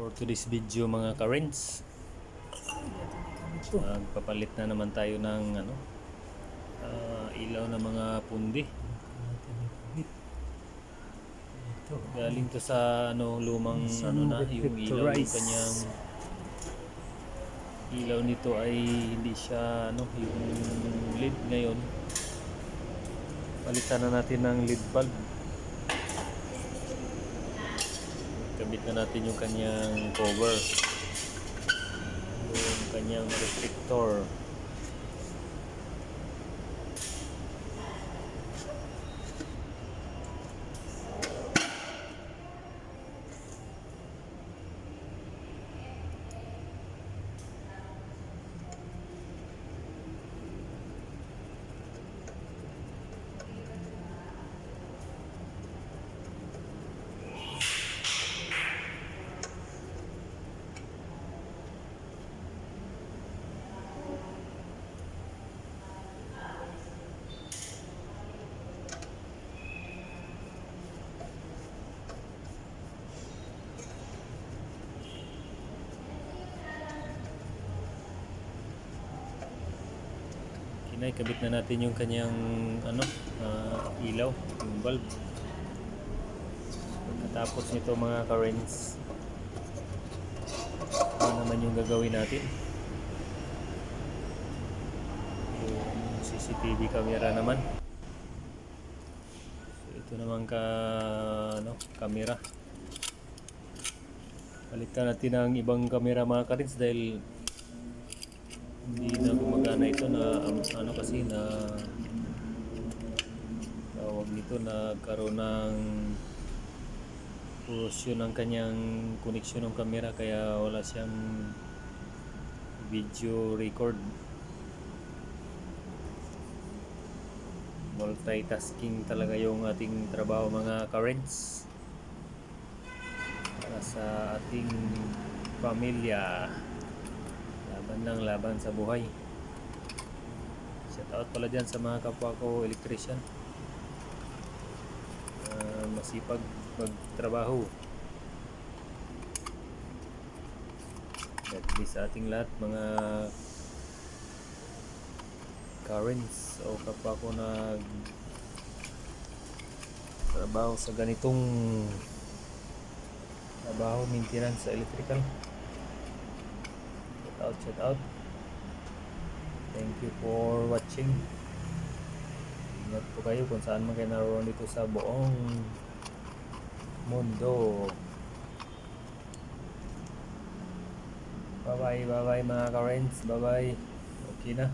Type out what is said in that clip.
For today's video mga karens, magpapalit na naman tayo ng ano, ah, ilaw ng mga pundi. Ito. Galing to sa ano lumang ano na yung ilaw ng kanyang ilaw nito ay hindi siya ano yung LED ngayon. Palitan na natin ng LED bulb. Kabit na natin yung kanyang cover. Yung kanyang reflector. Kinay, kabit na natin yung kanyang ano, ah, ilaw, yung bulb. Pagkatapos nito mga currents, ano naman yung gagawin natin? Yung CCTV camera naman. So, ito naman ka, ano, camera. Palitan natin ang ibang camera mga currents dahil hindi na gumagana ito na um, ano kasi na tawag nito nagkaroon ng corrosion ng kanyang connection ng camera kaya wala siyang video record. Multitasking talaga yung ating trabaho mga currents para sa ating pamilya laban lang laban sa buhay. Shout out pala dyan sa mga kapwa ko electrician. Ah, masipag magtrabaho. God bless sa ating lahat mga currents o kapwa ko nag trabaho sa ganitong trabaho maintenance sa electrical out, shout out. Thank you for watching. Ingat po kayo kung saan man kayo naroon dito sa buong mundo. Bye bye, bye bye mga ka-friends. Bye bye. Okay na.